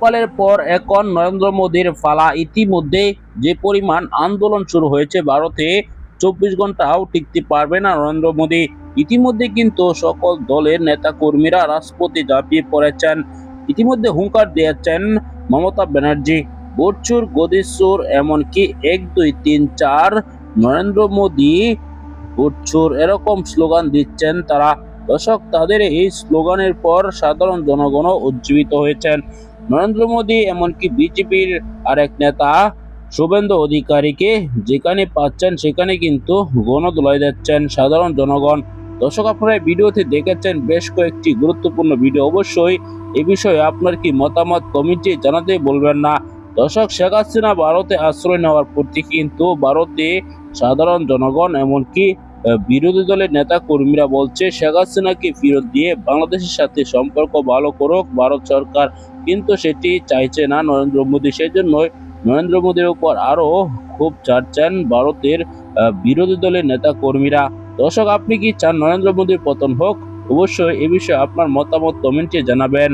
লোকপালের পর এখন নরেন্দ্র মোদীর ফালা ইতিমধ্যে যে পরিমাণ আন্দোলন শুরু হয়েছে ভারতে, চব্বিশ ঘন্টাও টিকতে পারবে না নরেন্দ্র মোদী। ইতিমধ্যে কিন্তু সকল দলের নেতা কর্মীরা রাজপথে ঝাঁপিয়ে পড়েছেন। ইতিমধ্যে হুঙ্কার দিয়েছেন মমতা ব্যানার্জি। ভোটচুর গদিচুর এমনকি এক, দুই, তিন, চার নরেন্দ্র মোদী ভোটচুর এরকম স্লোগান দিচ্ছেন তারা। দর্শক, তাদের এই স্লোগানের পর সাধারণ জনগণও উজ্জীবিত হয়েছেন। নরেন্দ্র মোদী, এমনকি বিজেপির আরেক নেতা শুভেন্দু অধিকারীকে যেখানে পাচ্ছেন, সেখানে কিন্তু গণদোলাই যাচ্ছেন সাধারণ জনগণ। দর্শক, আপনারা ভিডিওতে দেখেছেন বেশ কয়েকটি গুরুত্বপূর্ণ ভিডিও। অবশ্যই এ বিষয়ে আপনার কি মতামত কমিটি জানাতে বলবেন না। দর্শক, শেখ হাসিনা ভারতে আশ্রয় নেওয়ার পর থেকে কিন্তু ভারতে সাধারণ জনগণ, এমনকি বিরোধী দলের নেতা কর্মীরা বলছে, শেখ হাসিনাকে ফেরত দিয়ে বাংলাদেশের সাথে সম্পর্ক ভালো করুক ভারত সরকার। কিন্তু সেটি চাইছে না নরেন্দ্র মোদী। সেই জন্যই নরেন্দ্র মোদীর উপর আরও খুব চাচ্ছেন ভারতের বিরোধী দলের নেতা কর্মীরা দর্শক, আপনি কি চান নরেন্দ্র মোদীর পতন হোক? অবশ্যই এ বিষয়ে আপনার মতামত কমেন্টে জানাবেন।